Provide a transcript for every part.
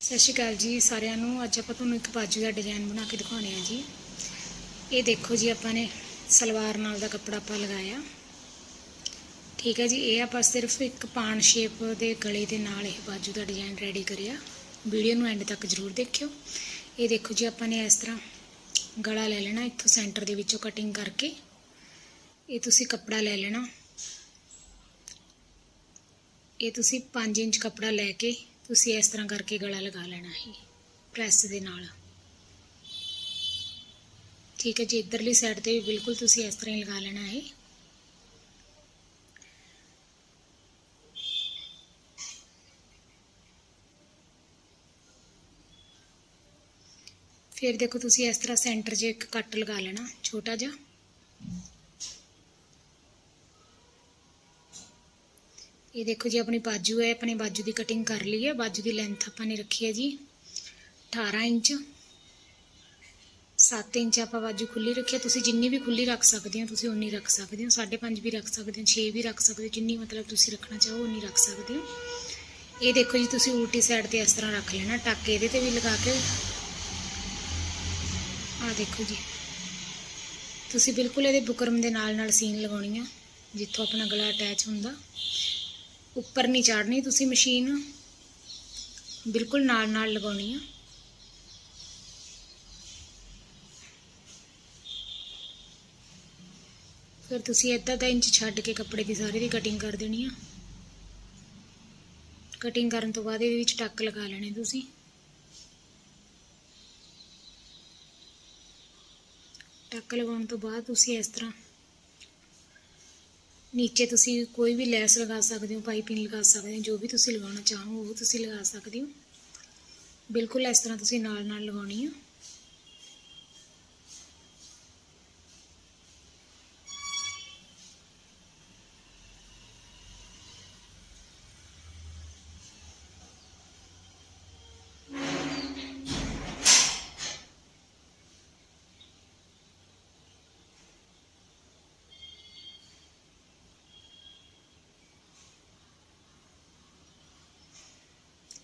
ਸਤਿ ਸ਼੍ਰੀ ਅਕਾਲ ਜੀ ਸਾਰਿਆਂ ਨੂੰ। ਅੱਜ ਆਪਾਂ ਤੁਹਾਨੂੰ ਇੱਕ ਬਾਜੂ ਦਾ ਡਿਜ਼ਾਈਨ ਬਣਾ ਕੇ ਦਿਖਾਉਣੇ ਆ ਜੀ। ਇਹ ਦੇਖੋ ਜੀ, ਆਪਾਂ ਨੇ ਸਲਵਾਰ ਨਾਲ ਦਾ ਕੱਪੜਾ ਆਪਾਂ ਲਗਾਇਆ। ਠੀਕ ਹੈ ਜੀ, ਇਹ ਆਪਾਂ ਸਿਰਫ ਇੱਕ ਪਾਣ ਸ਼ੇਪ ਦੇ ਗਲੇ ਦੇ ਨਾਲ ਇਹ ਬਾਜੂ ਦਾ ਡਿਜ਼ਾਈਨ ਰੈਡੀ ਕਰਿਆ। ਵੀਡੀਓ ਨੂੰ ਐਂਡ ਤੱਕ ਜ਼ਰੂਰ ਦੇਖਿਓ। ਇਹ ਦੇਖੋ ਜੀ, ਆਪਾਂ ਨੇ ਇਸ ਤਰ੍ਹਾਂ ਗਲਾ ਲੈ ਲੈਣਾ, ਇੱਥੋਂ ਸੈਂਟਰ ਦੇ ਵਿੱਚੋਂ ਕਟਿੰਗ ਕਰਕੇ। ਇਹ ਤੁਸੀਂ ਕੱਪੜਾ ਲੈ ਲੈਣਾ। ਇਹ ਤੁਸੀਂ 5 ਇੰਚ ਕੱਪੜਾ ਲੈ ਕੇ ਤੁਸੀਂ ਇਸ ਤਰ੍ਹਾਂ ਕਰਕੇ ਗਲਾ ਲਗਾ ਲੈਣਾ ਹੈ ਪ੍ਰੈਸ ਦੇ ਨਾਲ। ਠੀਕ ਹੈ ਜੀ, ਇਧਰਲੀ ਸਾਈਡ ਤੇ ਵੀ ਬਿਲਕੁਲ ਤੁਸੀਂ ਇਸ ਤਰ੍ਹਾਂ ਹੀ ਲਗਾ ਲੈਣਾ ਹੈ। ਫਿਰ ਦੇਖੋ ਤੁਸੀਂ ਇਸ ਤਰ੍ਹਾਂ ਸੈਂਟਰ 'ਚ ਇੱਕ ਕੱਟ ਲਗਾ ਲੈਣਾ, ਛੋਟਾ ਜਿਹਾ। ਇਹ ਦੇਖੋ ਜੀ, ਆਪਣੀ ਬਾਜੂ ਹੈ, ਆਪਣੇ ਬਾਜੂ ਦੀ ਕਟਿੰਗ ਕਰ ਲਈ ਹੈ। ਬਾਜੂ ਦੀ ਲੈਂਥ ਆਪਾਂ ਨੇ ਰੱਖੀ ਹੈ ਜੀ। 18 ਇੰਚ 7 ਇੰਚ ਆਪਾਂ ਬਾਜੂ ਖੁੱਲੀ ਰੱਖੀ ਹੈ। ਤੁਸੀਂ ਜਿੰਨੀ ਵੀ ਖੁੱਲੀ ਰੱਖ ਸਕਦੇ ਹੋ, ਤੁਸੀਂ ਉਨੀ ਰੱਖ ਸਕਦੇ ਹੋ। 5.5 ਵੀ ਰੱਖ ਸਕਦੇ ਹੋ 6 ਵੀ ਰੱਖ ਸਕਦੇ ਹੋ। ਜਿੰਨੀ ਮਤਲਬ ਤੁਸੀਂ ਰੱਖਣਾ ਚਾਹੋ ਉਨੀ ਰੱਖ ਸਕਦੇ ਹੋ। ਇਹ ਦੇਖੋ ਜੀ, ਤੁਸੀਂ ਉਲਟੀ ਸਾਈਡ ਤੇ ਇਸ ਤਰ੍ਹਾਂ ਰੱਖ ਲੈਣਾ, ਟੱਕ ਇਹਦੇ ਤੇ ਵੀ ਲਗਾ ਕੇ। ਆਹ ਦੇਖੋ ਜੀ। ਤੁਸੀਂ ਬਿਲਕੁਲ ਇਹਦੇ ਬੁਕਰਮ ਦੇ ਨਾਲ ਨਾਲ ਸੀਨ ਲਗਾਉਣੀ ਆ, ਜਿੱਥੋਂ ਆਪਣਾ ਗਲਾ ਅਟੈਚ ਹੁੰਦਾ। ਉੱਪਰ ਨਹੀਂ ਚਾੜਨੀ, ਤੁਸੀਂ ਮਸ਼ੀਨ ਬਿਲਕੁਲ ਨਾਲ ਨਾਲ ਲਗਾਉਣੀ ਆ। ਫਿਰ ਤੁਸੀਂ ਅੱਧਾ ਅੱਧਾ ਇੰਚ ਛੱਡ ਕੇ ਕੱਪੜੇ ਦੀ ਸਾਰੀ ਦੀ ਕਟਿੰਗ ਕਰ ਦੇਣੀ ਆ। ਕਟਿੰਗ ਕਰਨ ਤੋਂ ਬਾਅਦ ਇਹਦੇ ਵਿੱਚ ਟੱਕ ਲਗਾ ਲੈਣੇ ਤੁਸੀਂ। ਟੱਕ ਲਗਾਉਣ ਤੋਂ ਬਾਅਦ ਤੁਸੀਂ ਇਸ ਤਰ੍ਹਾਂ ਨੀਚੇ ਤੁਸੀਂ ਕੋਈ ਵੀ ਲੈਸ ਲਗਾ ਸਕਦੇ ਹੋ ਪਾਈਪਿੰਗ ਲਗਾ ਸਕਦੇ ਹੋ, ਜੋ ਵੀ ਤੁਸੀਂ ਲਗਾਉਣਾ ਚਾਹੋ ਉਹ ਤੁਸੀਂ ਲਗਾ ਸਕਦੇ ਹੋ। ਬਿਲਕੁਲ ਇਸ ਤਰ੍ਹਾਂ ਤੁਸੀਂ ਨਾਲ ਨਾਲ ਲਗਾਉਣੀ ਆ।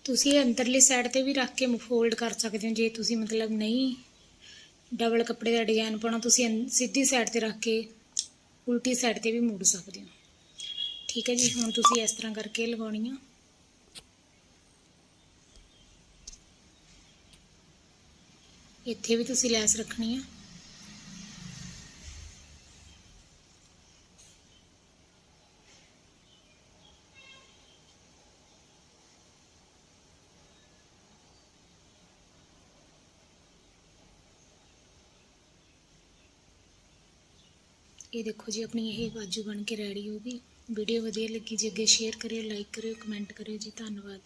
ਤੁਸੀਂ ਇਹ ਅੰਦਰਲੀ ਸਾਈਡ ਤੇ ਵੀ ਰੱਖ ਕੇ ਫੋਲਡ ਕਰ ਸਕਦੇ ਹੋ। ਜੇ ਤੁਸੀਂ ਮਤਲਬ ਨਹੀਂ ਡਬਲ ਕੱਪੜੇ ਦਾ ਡਿਜ਼ਾਈਨ ਪਾਉਣਾ, ਤੁਸੀਂ ਅੰ- ਸਿੱਧੀ ਸਾਈਡ ਤੇ ਰੱਖ ਕੇ ਉਲਟੀ ਸਾਈਡ ਤੇ ਵੀ ਮੋੜ ਸਕਦੇ ਹੋ। ਠੀਕ ਹੈ ਜੀ, ਹੁਣ ਤੁਸੀਂ ਇਸ ਤਰ੍ਹਾਂ ਕਰਕੇ ਲਗਾਉਣੀ ਆ। ਇੱਥੇ ਵੀ ਤੁਸੀਂ ਲੈਸ ਰੱਖਣੀ ਆ। ਇਹ ਦੇਖੋ ਜੀ, ਆਪਣੀ ਇਹ ਬਾਜੂ ਬਣ ਕੇ ਰੈਡੀ ਹੋ ਗਈ। ਵੀਡੀਓ ਵਧੀਆ ਲੱਗੀ ਜੀ ਅੱਗੇ ਸ਼ੇਅਰ ਕਰਿਓ ਲਾਈਕ ਕਰਿਓ ਕਮੈਂਟ ਕਰਿਓ ਜੀ। ਧੰਨਵਾਦ।